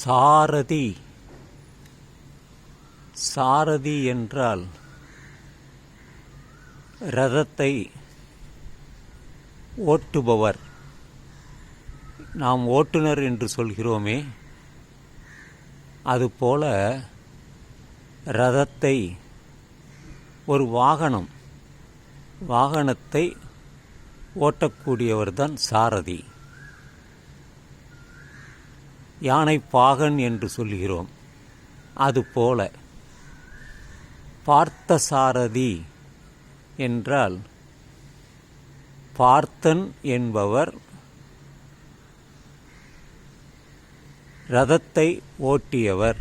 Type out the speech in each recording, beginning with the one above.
சாரதி. சாரதி என்றால் ரதத்தை ஓட்டுபவர். நாம் ஓட்டுநர் என்று சொல்கிறோமே அதுபோல ரதத்தை ஒரு வாகனம் வாகனத்தை ஓட்டக்கூடியவர்தான் சாரதி. யானை பாகன் என்று சொல்கிறோம். அதுபோல பார்த்தசாரதி என்றால் பார்த்தன் என்பவர் ரதத்தை ஓட்டியவர்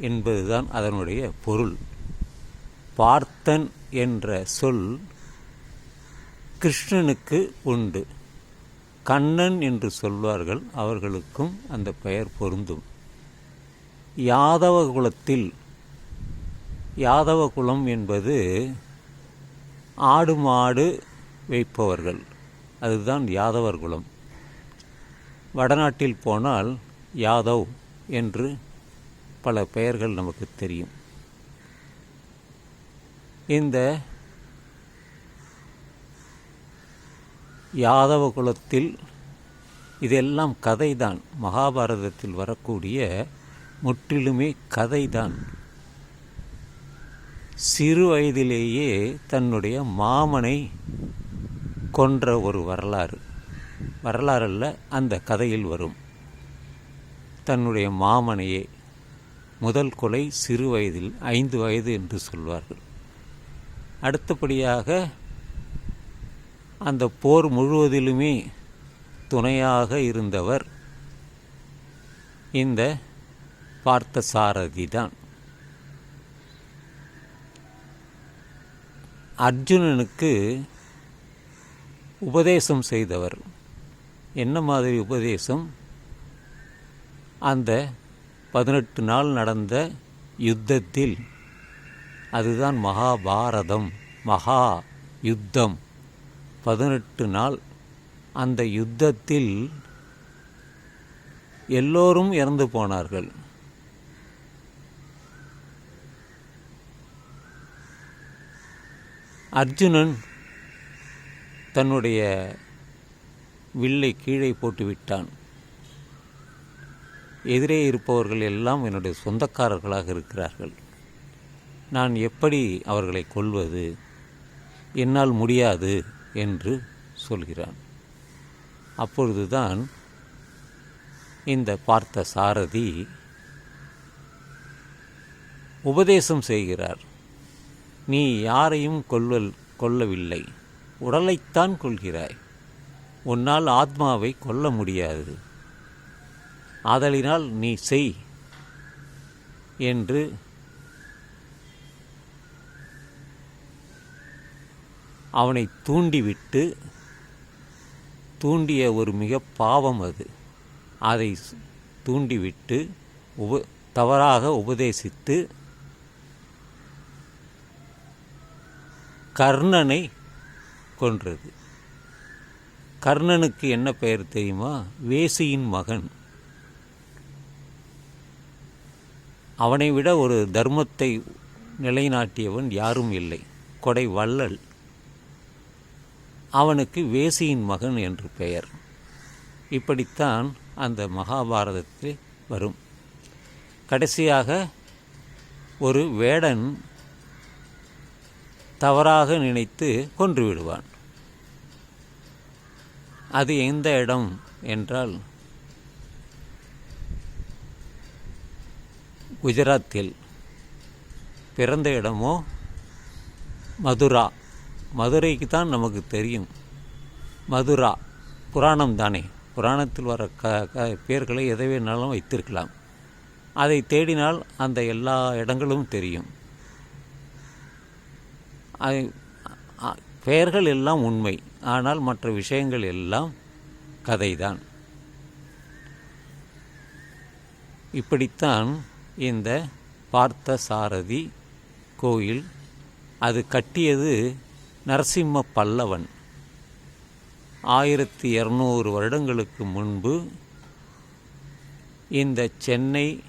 என்பதுதான் அதனுடைய பொருள். பார்த்தன் என்ற சொல் கிருஷ்ணனுக்கு உண்டு. கண்ணன் என்று சொல்வார்கள் அவர்களுக்கும் அந்த பெயர் பொருந்தும். யாதவ குலத்தில் யாதவ குலம் என்பது ஆடு மாடு வைப்பவர்கள். அதுதான் யாதவர் குலம் வடநாட்டில் போனால் யாதவ் என்று பல பெயர்கள் நமக்கு தெரியும். இந்த யாதவ குலத்தில் இதெல்லாம் கதைதான். மகாபாரதத்தில் வரக்கூடிய முற்றிலுமே கதைதான். சிறு வயதிலேயே தன்னுடைய மாமனை கொன்ற ஒரு வரலாறு. வரலாறல்ல அந்த கதையில் வரும். தன்னுடைய மாமனையே முதல் கொலை சிறு வயதில் ஐந்து வயது என்று சொல்வார்கள். அடுத்தபடியாக அந்த போர் முழுவதிலுமே துணையாக இருந்தவர் இந்த பார்த்தசாரதி தான் அர்ஜுனனுக்கு உபதேசம் செய்தவர். என்ன மாதிரி உபதேசம்? அந்த பதினெட்டு நாள் நடந்த யுத்தத்தில் அதுதான் மகாபாரதம் மகா யுத்தம். பதினெட்டு நாள் அந்த யுத்தத்தில் எல்லோரும் இறந்து போனார்கள். அர்ஜுனன் தன்னுடைய வில்லை கீழே போட்டுவிட்டான். எதிரே இருப்பவர்கள் எல்லாம் என்னுடைய சொந்தக்காரர்களாக இருக்கிறார்கள். நான் எப்படி அவர்களை கொல்வது? என்னால் முடியாது. என்று சொல்கிறான். அப்பொழுதுதான் இந்த பார்த்த சாரதி உபதேசம் செய்கிறார். நீ யாரையும் கொல்வல் கொல்லவில்லை. உடலைத்தான் கொள்கிறாய். உன்னால் ஆத்மாவை கொல்ல முடியாது. ஆதலினால் நீ செய் என்று அவனை தூண்டிவிட்டு தூண்டிய ஒரு மிக பாவம் அது. அதை தூண்டிவிட்டு உப தவறாக உபதேசித்து கர்ணனை கொன்றது. கர்ணனுக்கு என்ன பெயர் தெரியுமா? வேசியின் மகன். அவனை விட ஒரு தர்மத்தை நிலைநாட்டியவன் யாரும் இல்லை. கொடை வள்ளல். அவனுக்கு வேசியின் மகன் என்று பெயர். இப்படித்தான் அந்த மகாபாரதத்தில் வரும். கடைசியாக ஒரு வேடன் தவறாக நினைத்து கொன்று விடுவான். அது எந்த இடம் என்றால் குஜராத்தில் பிறந்த இடமோ மதுரா. மதுரைக்கு தான் நமக்கு தெரியும். மதுரா புராணம் தானே. புராணத்தில் வர க க பெயர்களை எதை வேணாலும் வைத்திருக்கலாம். அதை தேடினால் அந்த எல்லா இடங்களும் தெரியும். அது பெயர்கள் எல்லாம் உண்மை. ஆனால் மற்ற விஷயங்கள் எல்லாம் கதைதான். இப்படித்தான் இந்த பார்த்த சாரதி கோயில் அது கட்டியது நரசிம்ம பல்லவன். ஆயிரத்தி இரநூறு வருடங்களுக்கு முன்பு இந்த சென்னை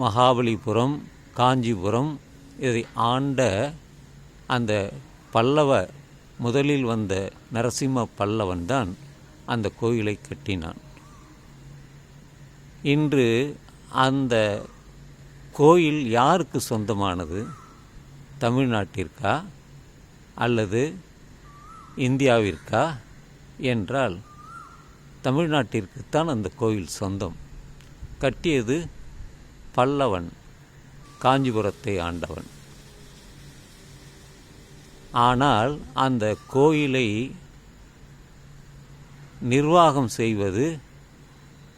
மகாபலிபுரம் காஞ்சிபுரம் இதை ஆண்ட அந்த பல்லவ முதலில் வந்த நரசிம்ம பல்லவன் தான் அந்த கோயிலை கட்டினான். இன்று அந்த கோயில் யாருக்கு சொந்தமானது? தமிழ்நாட்டிற்கா? அல்லது இந்தியாவிற்கா என்றால் தமிழ்நாட்டிற்குத்தான் அந்த கோயில் சொந்தம். கட்டியது பல்லவன் காஞ்சிபுரத்தை ஆண்டவன். ஆனால் அந்த கோயிலை நிர்வாகம் செய்வது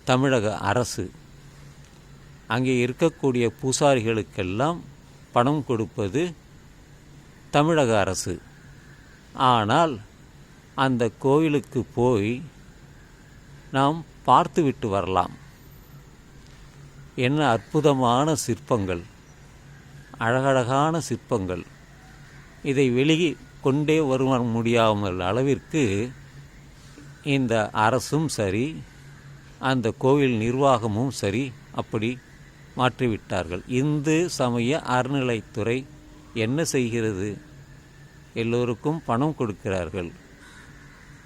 தமிழக அரசு. அங்கே இருக்கக்கூடிய பூசாரிகளுக்கெல்லாம் பணம் கொடுப்பது தமிழக அரசு. ஆனால் அந்த கோவிலுக்கு போய் நாம் பார்த்துவிட்டு வரலாம். என்ன அற்புதமான சிற்பங்கள் அழகழகான சிற்பங்கள். இதை வெளியே கொண்டே வர முடியாமல் அளவிற்கு இந்த அரசும் சரி அந்த கோவில் நிர்வாகமும் சரி அப்படி மாற்றிவிட்டார்கள். இந்து சமய அறநிலைத்துறை என்ன செய்கிறது? எல்லோருக்கும் பணம் கொடுக்கிறார்கள்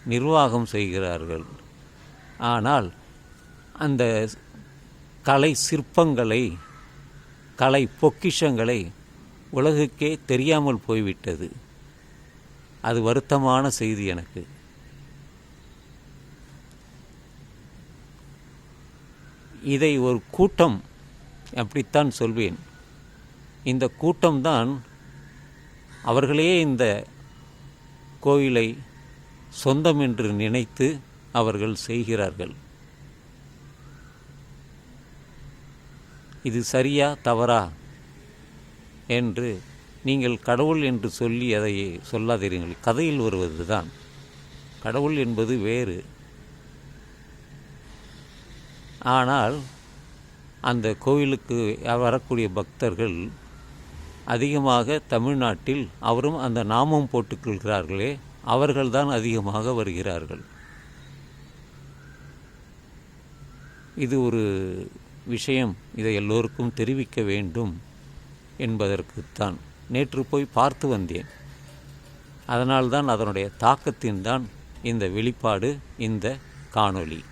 நிர்வாகம் செய்கிறார்கள். ஆனால் அந்த கலை சிற்பங்களை கலை பொக்கிஷங்களை உலகுக்கே தெரியாமல் போய்விட்டது. அது வருத்தமான செய்தி எனக்கு. இதை ஒரு கூட்டம் அப்படித்தான் சொல்வேன். இந்த கூட்டம்தான் அவர்களே இந்த கோயிலை சொந்தம் என்று நினைத்து அவர்கள் செய்கிறார்கள். இது சரியா தவறா என்று நீங்கள் கடவுள் என்று சொல்லி அதை சொல்லாதீர்கள். கதையில் வருவது தான் கடவுள் என்பது வேறு. ஆனால் அந்த கோவிலுக்கு வரக்கூடிய பக்தர்கள் அதிகமாக தமிழ்நாட்டில் அவரும் அந்த நாமம் போட்டுக்கொள்கிறார்களே அவர்கள்தான் அதிகமாக வருகிறார்கள். இது ஒரு விஷயம் இதை எல்லோருக்கும் தெரிவிக்க வேண்டும் என்பதற்குத்தான் நேற்று போய் பார்த்து வந்தேன். அதனால்தான் அதனுடைய தாக்கத்தின் தான் இந்த வெளிப்பாடு இந்த காணொளி.